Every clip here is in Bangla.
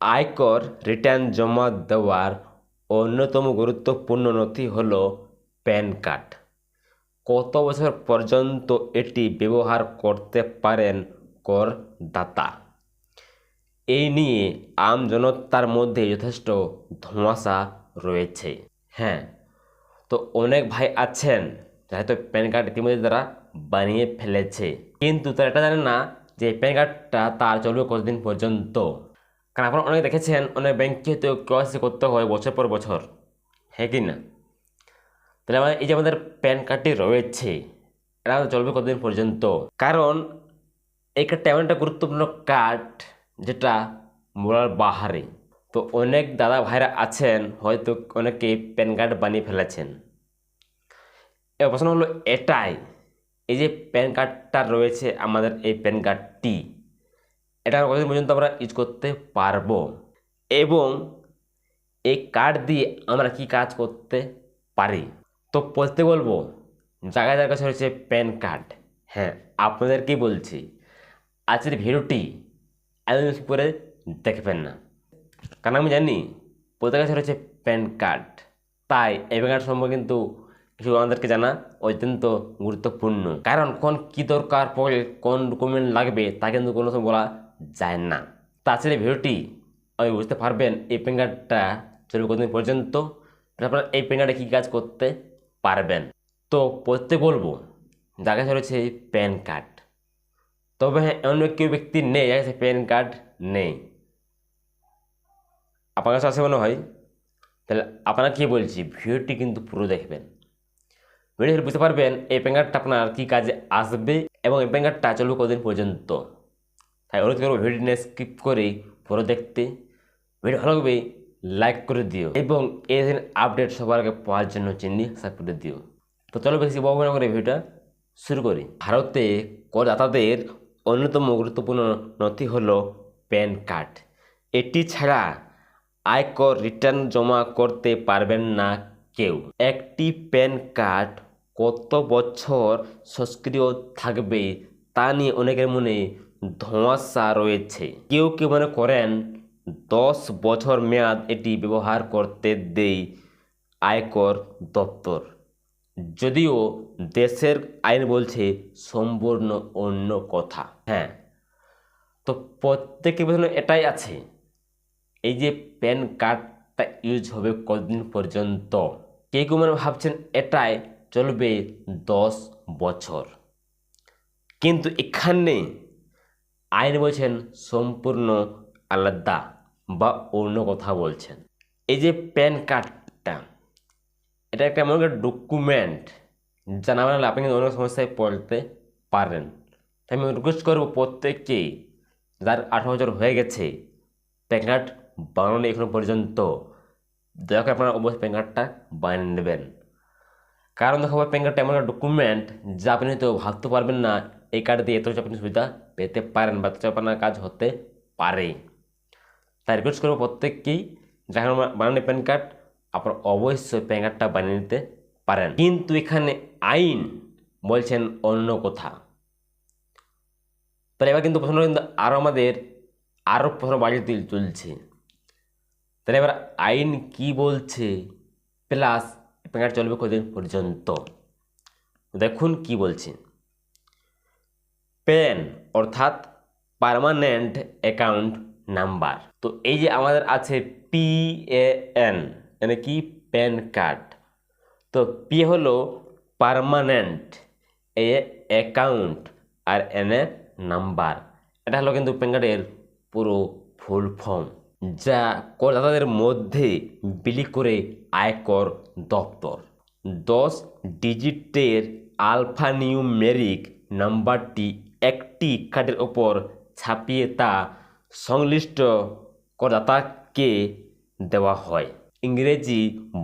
আয়কর রিটার্ন জমা দেওয়ার অন্যতম গুরুত্বপূর্ণ নথি হল প্যান কার্ড। কত বছর পর্যন্ত এটি ব্যবহার করতে পারেন করদাতা? এই নিয়ে আমজনতার মধ্যে যথেষ্ট ধোঁয়াশা রয়েছে। হ্যাঁ তো অনেক ভাই আছেন হয়তো প্যান কার্ড ইতিমধ্যে তারা বানিয়ে ফেলেছে। কিন্তু তারা এটা জানে না যে প্যান কার্ডটা তার চলবে কতদিন পর্যন্ত। কারণ আপনারা অনেক দেখেছেন, অনেক ব্যাংকে হয়তো কেওয়াইসি করতে হয় বছর পর বছর। হ্যাঁ কি না? তাহলে আমাদের, এই যে আমাদের প্যান কার্ডটি রয়েছে, এটা আমাদের চলবে কতদিন পর্যন্ত? কারণ এই কার্ডটা এমন একটা গুরুত্বপূর্ণ কার্ড যেটা মোড়ার বাহারে। তো অনেক দাদা ভাইরা আছেন, হয়তো অনেকে প্যান কার্ড বানিয়ে ফেলেছেন। এবার প্রশ্ন হলো এটাই, এই যে প্যান কার্ডটা রয়েছে আমাদের এই প্যান কার্ডটি এটা কতদিন পর্যন্ত আমরা ইউজ করতে পারব? এবং এই কার্ড দিয়ে আমরা কি কাজ করতে পারি? তো বলতে বলব জায়গায় জায়গায় কাছে রয়েছে প্যান কার্ড হ্যাঁ আপনাদেরকেই বলছি, আজকের ভিডিওটি একদম করে দেখবেন না। কারণ আমি জানি প্রত্যেকের কাছে রয়েছে প্যান কার্ড তাই এই কার্ড সম্পর্কে কিন্তু কিছু আমাদেরকে জানা অত্যন্ত গুরুত্বপূর্ণ। কারণ কোন কি দরকার পড়লে কোন ডকুমেন্ট লাগবে, তা কিন্তু কোনো সময় বলা যায় না তাছাড়া ভিডিওটি, আমি বুঝতে পারবেন এই কার্ডটা চলবে কতদিন পর্যন্ত আপনারা এই কার্ডে কী কাজ করতে পারবেন। তো পড়তে বলব যার কাছে রয়েছে প্যান কার্ড। তবে হ্যাঁ এমন কেউ ব্যক্তি নেই যার কাছে প্যান কার্ড নেই। আপনার কাছে আসে মনে হয়? তাহলে আপনারা কী বলছি, ভিডিওটি কিন্তু পুরো দেখবেন। ভিডিও বুঝতে পারবেন এই প্যান কার্ডটা আপনার কী কাজে আসবে এবং এই প্যান কার্ডটা চলবে কতদিন পর্যন্ত। তাই অনুরোধ করব ভিডিও নিয়ে স্কিপ করে পুরো দেখতে ভিডিও ভালো লাগবে লাইক করে দিও এবং এই আপডেট সবার আগে পাওয়ার জন্য চিহ্নি সাবস্ক্রাইব করে দিও। তো চলো বেশি না করে ভিডিওটা শুরু করি। ভারতে করদাতাদের অন্যতম গুরুত্বপূর্ণ নথি হলো প্যান কার্ড। এটি ছাড়া আয়কর রিটার্ন জমা করতে পারবেন না কেউ। একটি প্যান কার্ড কত বছর সক্রিয় থাকবে তা নিয়ে অনেকের মনে ধোঁয়াশা রয়েছে। কেউ কেউ মনে করেন দশ বছর মেয়াদ এটি ব্যবহার করতে দেয় আয়কর দপ্তর। যদিও দেশের আইন বলছে সম্পূর্ণ অন্য কথা। হ্যাঁ তো প্রত্যেকের পেছনে এটাই আছে। এই যে প্যান কার্ডটা ইউজ হবে কতদিন পর্যন্ত? কেউ কেউ মানে ভাবছেন এটাই চলবে দশ বছর। কিন্তু এখানে আইন বলছেন সম্পূর্ণ আলাদা বা অন্য কথা বলছেন। এই যে প্যান কার্ডটা, এটা একটা এমন একটা ডকুমেন্ট যা না বানালে আপনি কিন্তু অনেক সমস্যায় পড়তে পারেন। তাই আমি রিকোয়েস্ট করব প্রত্যেককেই যার আঠারো বছর হয়ে গেছে, প্যান কার্ড বানানো এখনও পর্যন্ত করে আপনারা অবশ্যই প্যান কার্ডটা বানিয়ে নেবেন। কারণ দেখো প্যান কার্ডটা এমন একটা ডকুমেন্ট যা আপনি হয়তো ভাবতে পারবেন না, এই কার্ড দিয়ে এত আপনি সুবিধা পেতে পারেন বা এত কাজ হতে পারে। তাই রিকোয়েস্ট করব প্রত্যেককেই যখন বানানো প্যান কার্ড, আপনার অবশ্যই প্যান কার্ডটা বানিয়ে নিতে পারেন। কিন্তু এখানে আইন বলছেন অন্য কথা। তাহলে এবার কিন্তু প্রশ্ন কিন্তু আরও আমাদের আরও প্রশ্ন বাড়িয়ে চলছে তাহলে এবার আইন কি বলছে? প্লাস প্যান কার্ড চলবে কদিন পর্যন্ত? দেখুন কি বলছে। প্যান অর্থাৎ পার্মানেন্ট অ্যাকাউন্ট নাম্বার তো এই যে আমাদের আছে পি এন মানে কি? প্যান কার্ড তো পি হলো পার্মানেন্ট এ অ্যাকাউন্ট আর এন এ নাম্বার এটা হলো কিন্তু প্যান কার্ডের পুরো ফুল ফর্ম যা করদাতাদের মধ্যে বিলি করে আয়কর দপ্তর। দশ ডিজিটের আলফানিউমেরিক নাম্বারটি একটি কার্ডের ওপর ছাপিয়ে তা সংশ্লিষ্ট করদাতাকে দেওয়া হয়। ইংরেজি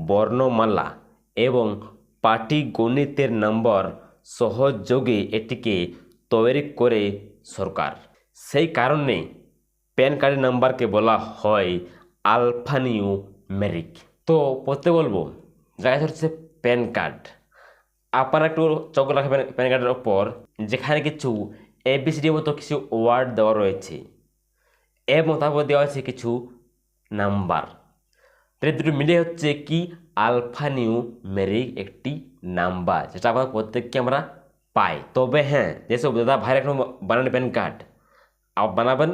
বর্ণমালা এবং পাটিগণিতের নম্বর সহযোগে এটিকে তৈরি করে সরকার। সেই কারণে প্যান কার্ডের নাম্বারকে বলা হয় আলফানিউ মেরিক তো পড়তে বলব জায়গা হচ্ছে প্যান কার্ড। আপনারা একটু চোখ রাখবেন প্যান কার্ডের ওপর যেখানে কিছু এবিসিডির মতো কিছু ওয়ার্ড দেওয়া রয়েছে। এ তারপর দেওয়া আছে কিছু নাম্বার তাহলে দুটো মিলে হচ্ছে কি? আলফা নিউ মেরিক একটি নাম্বার যেটা আমাদের প্রত্যেককে আমরা পাই। তবে হ্যাঁ যেসব দাদা ভাইয়ের এখন বানান প্যান কার্ড বানাবেন,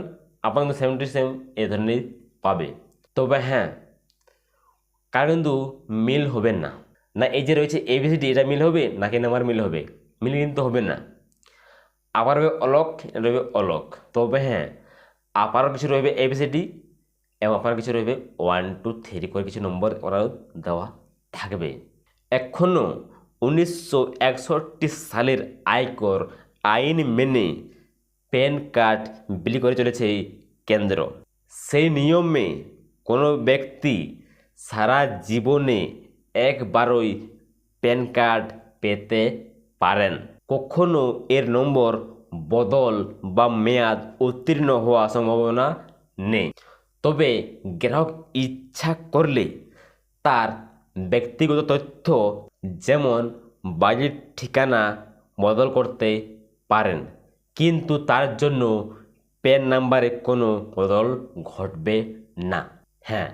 আপনার কিন্তু সেম সেম এই ধরনের পাবে। তবে হ্যাঁ কারণ কিন্তু মিল হবে না। না, এই যে রয়েছে এবিসিডি এটা মিল হবে? নাকি নাম্বার মিল হবে? মিল কিন্তু হবে না। আবার রবে অলক রবে অলক। তবে হ্যাঁ আপারও কিছু রয়েবে এবিসিডি এবং আপনার কিছু রয়েবে ওয়ান টু থ্রি করে কিছু নম্বর ওরাও দেওয়া থাকবে। এখনও উনিশশো একষট্টি সালের আয়কর আইন মেনে প্যান কার্ড বিলি করে চলেছে কেন্দ্র। সেই নিয়মে কোনো ব্যক্তি সারা জীবনে একবারই প্যান কার্ড পেতে পারেন। কখনো এর নম্বর, বদল বা মেয়াদ উত্তীর্ণ হওয়া সম্ভাবনা নেই। তবে গ্রাহক ইচ্ছা করলে তার ব্যক্তিগত তথ্য যেমন বাড়ির ঠিকানা বদল করতে পারেন, কিন্তু তার জন্য প্যান নাম্বারে কোনো বদল ঘটবে না। হ্যাঁ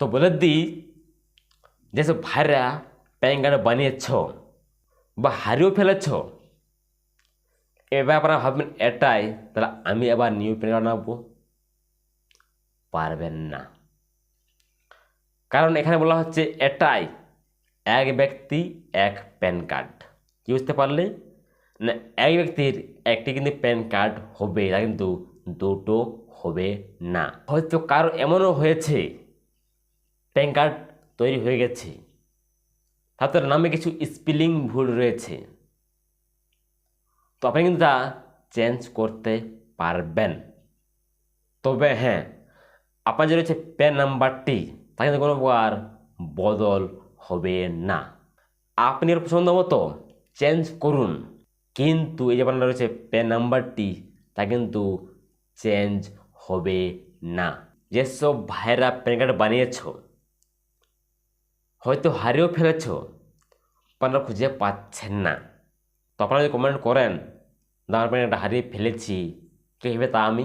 তো বলে দিই, যেসব ভাইরা প্যান কার্ড বানিয়েছ বা হারিয়েও ফেলেছ? এবার আপনারা ভাববেন, এটাই। তাহলে আমি আবার নিউ প্যান কার্ড পারবেন না। কারণ এখানে বলা হচ্ছে এটাই। এক ব্যক্তি, এক প্যান কার্ড। কি বুঝতে পারলে? না, এক ব্যক্তির একটি কিন্তু প্যান কার্ড হবে তা কিন্তু দুটো হবে না। হয়তো কারও এমনও হয়েছে, প্যান কার্ড তৈরি হয়ে গেছে। তার নামে কিছু স্পেলিং ভুল রয়েছে। তো আপনি কিন্তু তা চেঞ্জ করতে পারবেন। তবে হ্যাঁ আপনার যে রয়েছে প্যান নাম্বারটি তা কিন্তু কোনো প্রকার বদল হবে না। আপনি পছন্দ মতো চেঞ্জ করুন, কিন্তু এই যে আপনার রয়েছে প্যান নাম্বারটি তা কিন্তু চেঞ্জ হবে না। যেসব ভাইরা প্যান কার্ড বানিয়েছ হয়তো হারিয়েও ফেলেছ আপনারা খুঁজে পাচ্ছেন না। তো আপনারা যদি কমেন্ট করেন প্যান কার্ডটা হারিয়ে ফেলেছি কীভাবে তা আমি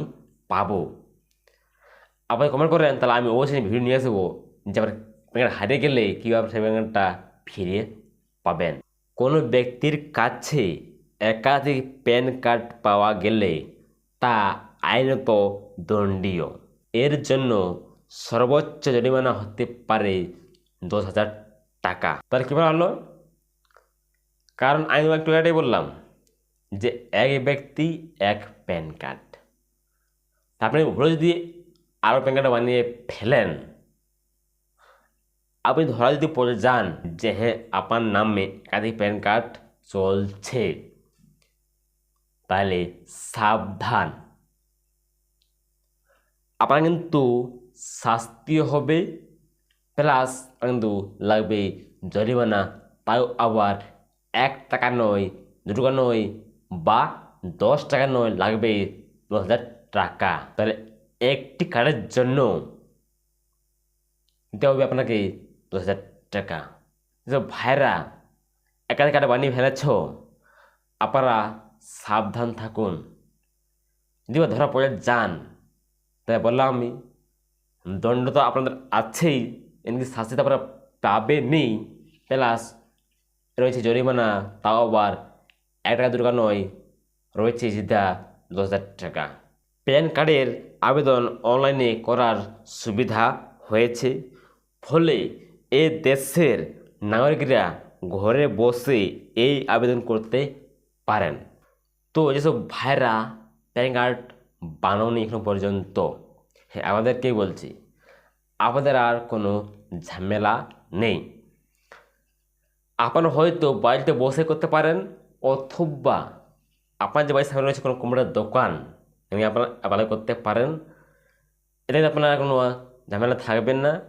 পাবো? আপনি কমেন্ট করেন, তাহলে আমি অবশ্যই ভিডিও নিয়ে আসব, যে আমার প্যান কার্ড হারিয়ে গেলে কীভাবে সেই প্যান কার্ডটা ফিরে পাবেন? কোনো ব্যক্তির কাছে একাধিক প্যান কার্ড পাওয়া গেলে তা আইনত দণ্ডীয় এর জন্য সর্বোচ্চ জরিমানা হতে পারে দশ হাজার টাকা। তার তাহলে কীভাবে হলো? কারণ আমি একটু এটাই বললাম যে এক ব্যক্তি এক প্যান কার্ড। আপনি ভুলে যদি আরও প্যান কার্ড বানিয়ে ফেলেন, আপনি ধরা যদি পড়ে যান যে হ্যাঁ আপনার নামে একাধিক প্যান কার্ড চলছে, তাহলে সাবধান। আপনার কিন্তু শাস্তি হবে প্লাস কিন্তু লাগবে জরিমানা তাও আবার এক টাকা নয় দু টাকা নয় বা দশ টাকা নয় লাগবে দশ হাজার টাকা। তাহলে একটি কার্ডের জন্য দিতে হবে আপনাকে দশ হাজার টাকা। যে ভাইরা একাধিক কার্ড বানিয়ে ফেলেছ, আপনারা সাবধান থাকুন। যদি ধরা পড়ে যান তাই বললাম আমি, দণ্ড তো আপনাদের আছেই। এমনি শাস্তি তো আপনারা পাবেনই প্লাস রয়েছে জরিমানা, তাও আবার এক টাকা দু টাকা নয়, রয়েছে সিধা দশ হাজার টাকা। প্যান কার্ডের আবেদন অনলাইনে করার সুবিধা হয়েছে। ফলে এ দেশের নাগরিকরা ঘরে বসে এই আবেদন করতে পারেন। তো যেসব ভাইরা প্যান কার্ড বানাওনি এখনও পর্যন্ত হ্যাঁ আমাদেরকেই বলছি। আপনাদের আর কোনো ঝামেলা নেই। আপনারা হয়তো বাড়িতে বসে করতে পারেন অথবা আপনার যে বাড়ির সামনে রয়েছে কোনো কুমড়ার দোকান এমনি আপনারা অ্যাপ্লাই করতে পারেন। এটাতে আপনার কোনো ঝামেলা থাকবেন না।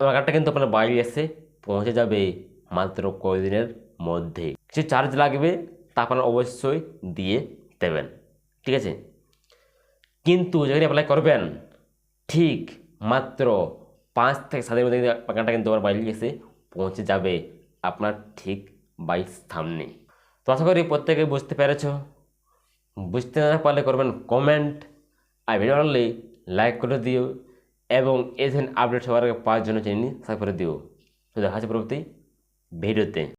কার্ডটা কিন্তু আপনার বাড়ি এসে পৌঁছে যাবে মাত্র কয়েকদিনের মধ্যে। কিছু চার্জ লাগবে তা আপনারা অবশ্যই দিয়ে দেবেন। ঠিক আছে? কিন্তু যেখানে অ্যাপ্লাই করবেন, ঠিক মাত্র পাঁচ থেকে সাতের মধ্যে টাকাটা কিন্তু আমার বাড়ি এসে পৌঁছে যাবে আপনার ঠিক বাড়ির সামনে। তো আশা করি প্রত্যেকে বুঝতে পেরেছ। বুঝতে না পারলে করবেন কমেন্ট আর ভিডিও ভালো লাইক করে দিও এবং এই ধরনের আপডেট সবার আগে পাওয়ার জন্য চ্যানেলটি সাবস্ক্রাইব করে দিও। তো দেখা হচ্ছে পরবর্তী ভিডিওতে